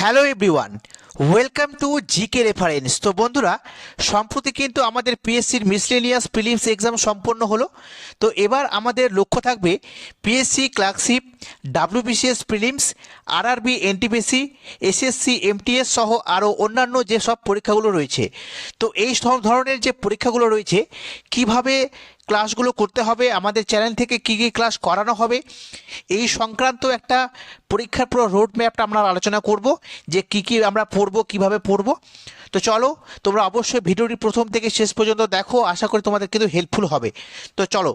Hello everyone, welcome to GK reference. তো বন্ধুরা, সম্প্রতি কিন্তু আমাদের পিএসসির মিসলেনিয়াস প্রিলিমস এক্সাম সম্পন্ন হলো। তো এবার আমাদের লক্ষ্য থাকবে PSC clerkship, WBCS prelims, RRB, NTPC, SSC, MTS সহ আরও অন্যান্য যে সব পরীক্ষাগুলো রয়েছে। তো এই সব ধরনের যে পরীক্ষাগুলো রয়েছে, কীভাবে ক্লাসগুলো করতে হবে, আমাদের চ্যানেল থেকে কী কী ক্লাস করানো হবে, এই সংক্রান্ত একটা পরীক্ষার পুরো রোড ম্যাপটা আমরা আলোচনা করব, যে কী কী আমরা পড়ব, কীভাবে পড়ব। তো চলো, তোমরা অবশ্যই ভিডিওটি প্রথম থেকে শেষ পর্যন্ত দেখো, আশা করি তোমাদের কিন্তু হেল্পফুল হবে। তো চলো,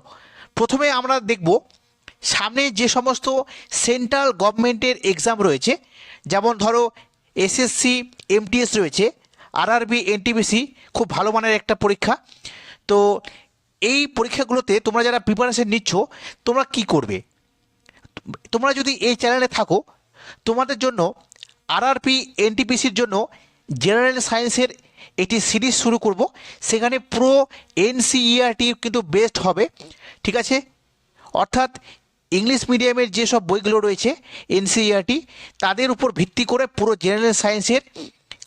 প্রথমে আমরা দেখব, সামনে যে সমস্ত সেন্ট্রাল গভর্নমেন্টের এক্সাম রয়েছে, যেমন ধরো এসএসসি এমটিএস রয়েছে আরআরবি এনটিবিসি খুব ভালো মানের একটা পরীক্ষা। তো এই পরীক্ষাগুলোতে তোমরা যারা প্রিপারেশন নিচ্ছ, তোমরা কি করবে? তোমরা যদি এই চ্যানেলে থাকো, তোমাদের জন্য আরআরপি এনটিপিসির জন্য জেনারেল সায়েন্সের একটি সিরিজ শুরু করব। সেখানে পুরো এনসিইআরটি কিন্তু বেস্ট হবে। ঠিক আছে? অর্থাৎ ইংলিশ মিডিয়ামের যেসব বইগুলো রয়েছে এনসিইআরটি তাদের উপর ভিত্তি করে পুরো জেনারেল সায়েন্সের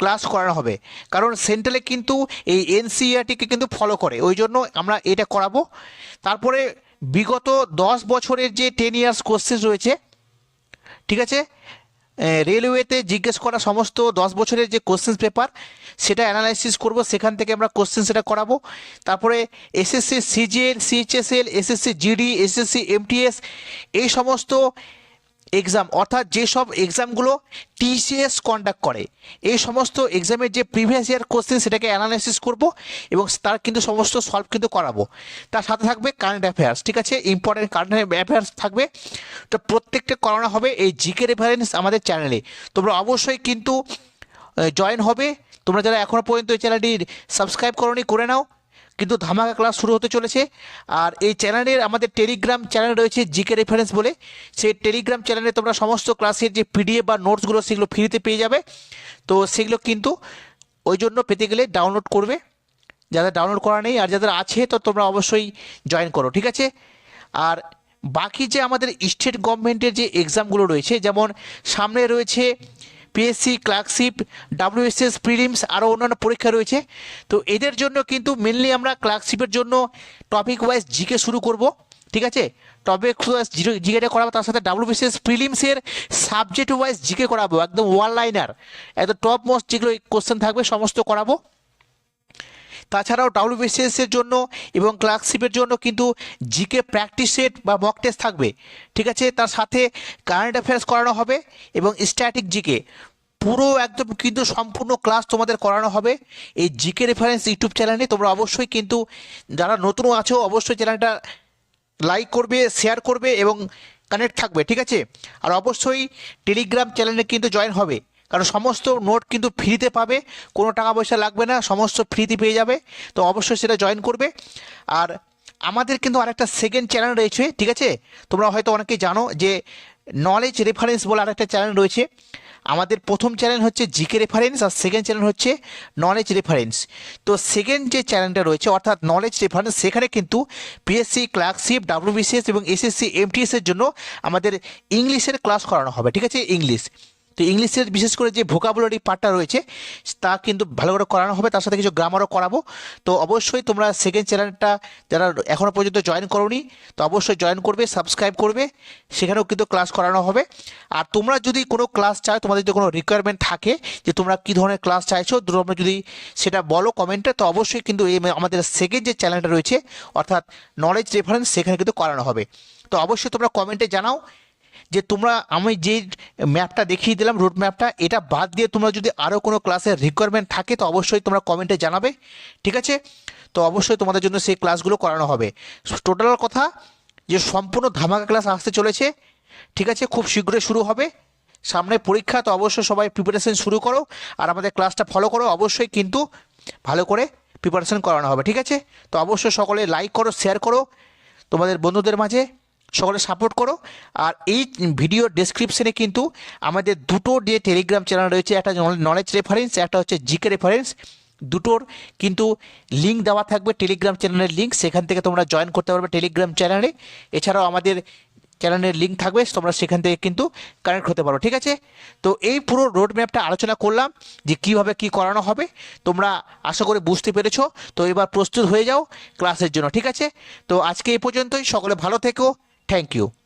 ক্লাস করানো হবে। কারণ সেন্ট্রালে কিন্তু এই এনসিইআরটিকে কিন্তু ফলো করে। ওই জন্য আমরা এটা করাবো। তারপরে বিগত দশ বছরের যে টেন ইয়ার্স কোর্সেস রয়েছে, ঠিক আছে? রেলওয়েতে জিজ্ঞেস করা সমস্ত দশ বছরের যে কোশ্চেন্স পেপার সেটা অ্যানালাইসিস করব। সেখান থেকে আমরা কোশ্চেন সেটা করাবো। তারপরে SSC CGL CHSL SSC GD SSC MTS এই সমস্ত এক্সাম অর্থাৎ যেসব এক্সামগুলো টিসিএস কন্ডাক্ট করে, এই সমস্ত এক্সামের যে প্রিভিয়াস ইয়ার কোশ্চেন সেটাকে অ্যানালাইসিস করব এবং তার কিন্তু সমস্ত সলভ কিন্তু করাবো। তার সাথে থাকবে কারেন্ট অ্যাফেয়ার্স ঠিক আছে? ইম্পর্টেন্ট কারেন্ট অ্যাফেয়ার্স থাকবে। তো প্রত্যেকটা করানো হবে এই জিকে রেফারেন্স আমাদের চ্যানেলে তোমরা অবশ্যই কিন্তু জয়েন হবে। তোমরা যারা এখনও পর্যন্ত এই চ্যানেলটি সাবস্ক্রাইব করনি, করে নাও। কিন্তু ধামাকা ক্লাস শুরু হতে চলেছে। আর এই চ্যানেলের আমাদের টেলিগ্রাম চ্যানেল রয়েছে জিকে রেফারেন্স বলে। সেই টেলিগ্রাম চ্যানেলে তোমরা সমস্ত ক্লাসের যে পিডিএফ বা নোটসগুলো, সেগুলো ফ্রিতে পেয়ে যাবে। তো সেগুলো কিন্তু ওই জন্য পেতে গেলে ডাউনলোড করবে। যাদের ডাউনলোড করা নেই আর যাদের আছে, তো তোমরা অবশ্যই জয়েন করো, ঠিক আছে? আর বাকি যে আমাদের স্টেট গভর্নমেন্টের যে এক্সামগুলো রয়েছে, যেমন সামনে রয়েছে পিএসসি ক্লার্কশিপ ডাব্লিউএসএস প্রিলিমস আরও অন্যান্য পরীক্ষা রয়েছে। তো এদের জন্য কিন্তু মেনলি আমরা ক্লার্কশিপের জন্য টপিক ওয়াইজ জিকে শুরু করব, ঠিক আছে? টপিক ওয়াইজ জিকেটা করাবো, তার সাথে ডাব্লিউবিসিএস প্রিলিমসের সাবজেক্ট ওয়াইজ জিকে করাবো, একদম ওয়ান লাইনার একদম টপ মোস্ট যেগুলো কোশ্চেন থাকবে, সমস্ত করাবো। তাছাড়াও ডাব্লিউবিসিএস এর জন্য এবং ক্লার্কশিপের জন্য কিন্তু জিকে প্র্যাকটিস সেট বা মক টেস্ট থাকবে। ঠিক আছে? তার সাথে কারেন্ট অ্যাফেয়ার্স করানো হবে এবং স্ট্যাটিক জিকে পুরো একদম কিন্তু সম্পূর্ণ ক্লাস তোমাদের করানো হবে। এই জিকে রেফারেন্স ইউটিউব চ্যানেলে তোমরা অবশ্যই কিন্তু যারা নতুন আছো, অবশ্যই চ্যানেলটা লাইক করবে শেয়ার করবে এবং কানেক্ট থাকবে। ঠিক আছে? আর অবশ্যই টেলিগ্রাম চ্যানেলে কিন্তু জয়েন হবে। কারণ সমস্ত নোট কিন্তু ফ্রিতে পাবে, কোনো টাকা পয়সা লাগবে না, সমস্ত ফ্রিতে পেয়ে যাবে। তো অবশ্যই সেটা জয়েন করবে। আর আমাদের কিন্তু আরেকটা সেকেন্ড চ্যানেল রয়েছে, ঠিক আছে? তোমরা হয়তো অনেকেই জানো যে নলেজ রেফারেন্স বলে আরেকটা চ্যানেল রয়েছে। আমাদের প্রথম চ্যানেল হচ্ছে জিকে রেফারেন্স আর সেকেন্ড চ্যানেল হচ্ছে নলেজ রেফারেন্স তো সেকেন্ড যে চ্যানেলটা রয়েছে, অর্থাৎ নলেজ রেফারেন্স সেখানে কিন্তু পিএসসি ক্লার্কশিপ ডাব্লিউবিসিএস এবং এসএসসি এমটিএস এর জন্য আমাদের ইংলিশের ক্লাস করানো হবে, ঠিক আছে? ইংলিশ তো ইংলিশের বিশেষ করে যে ভোকাবুলারি পার্টটা রয়েছে, তা কিন্তু ভালো করে করানো হবে, তার সাথে কিছু গ্রামারও করাবো। তো অবশ্যই তোমরা সেকেন্ড চ্যানেলটা যারা এখনও পর্যন্ত জয়েন করোনি, তো অবশ্যই জয়েন করবে সাবস্ক্রাইব করবে, সেখানেও কিন্তু ক্লাস করানো হবে। আর তোমরা যদি কোনো ক্লাস চাও, তোমাদের যদি কোনো রিকোয়ারমেন্ট থাকে যে তোমরা কী ধরনের ক্লাস চাইছো তোমরা যদি সেটা বলো কমেন্টে তো অবশ্যই কিন্তু এই আমাদের সেকেন্ড যে চ্যানেলটা রয়েছে, অর্থাৎ নলেজ রেফারেন্স সেখানে কিন্তু করানো হবে। তো অবশ্যই তোমরা কমেন্টে জানাও যে তোমরা, আমি যে ম্যাপটা দেখিয়ে দিলাম রুট ম্যাপটা এটা বাদ দিয়ে তোমরা যদি আরও কোনো ক্লাসের রিকোয়ারমেন্ট থাকে, তো অবশ্যই তোমরা কমেন্টে জানাবে, ঠিক আছে? তো অবশ্যই তোমাদের জন্য সেই ক্লাসগুলো করানো হবে। টোটাল কথা, যে সম্পূর্ণ ধামাকা ক্লাস আসতে চলেছে, ঠিক আছে? খুব শীঘ্রই শুরু হবে। সামনে পরীক্ষা, তো অবশ্যই সবাই প্রিপারেশন শুরু করো, আর আমাদের ক্লাসটা ফলো করো, অবশ্যই কিন্তু ভালো করে প্রিপারেশন করানো হবে, ঠিক আছে? তো অবশ্যই সকলে লাইক করো শেয়ার করো, তোমাদের বন্ধুদের মাঝে। সকলে সাপোর্ট করো। আর এই ভিডিও ডেসক্রিপশনে কিন্তু আমাদের দুটো যে টেলিগ্রাম চ্যানেল রয়েছে, একটা নলেজ রেফারেন্স একটা হচ্ছে জিকে রেফারেন্স দুটোর কিন্তু লিঙ্ক দেওয়া থাকবে টেলিগ্রাম চ্যানেলের লিঙ্ক সেখান থেকে তোমরা জয়েন করতে পারবে টেলিগ্রাম চ্যানেলে এছাড়াও আমাদের চ্যানেলের লিঙ্ক থাকবে, তোমরা সেখান থেকে কিন্তু কানেক্ট হতে পারো, ঠিক আছে? তো এই পুরো রোড ম্যাপটা আলোচনা করলাম যে কীভাবে কি করানো হবে। তোমরা আশা করে বুঝতে পেরেছ। তো এবার প্রস্তুত হয়ে যাও ক্লাসের জন্য, ঠিক আছে? তো আজকে এই পর্যন্তই, সকলে ভালো থেকো। Thank you.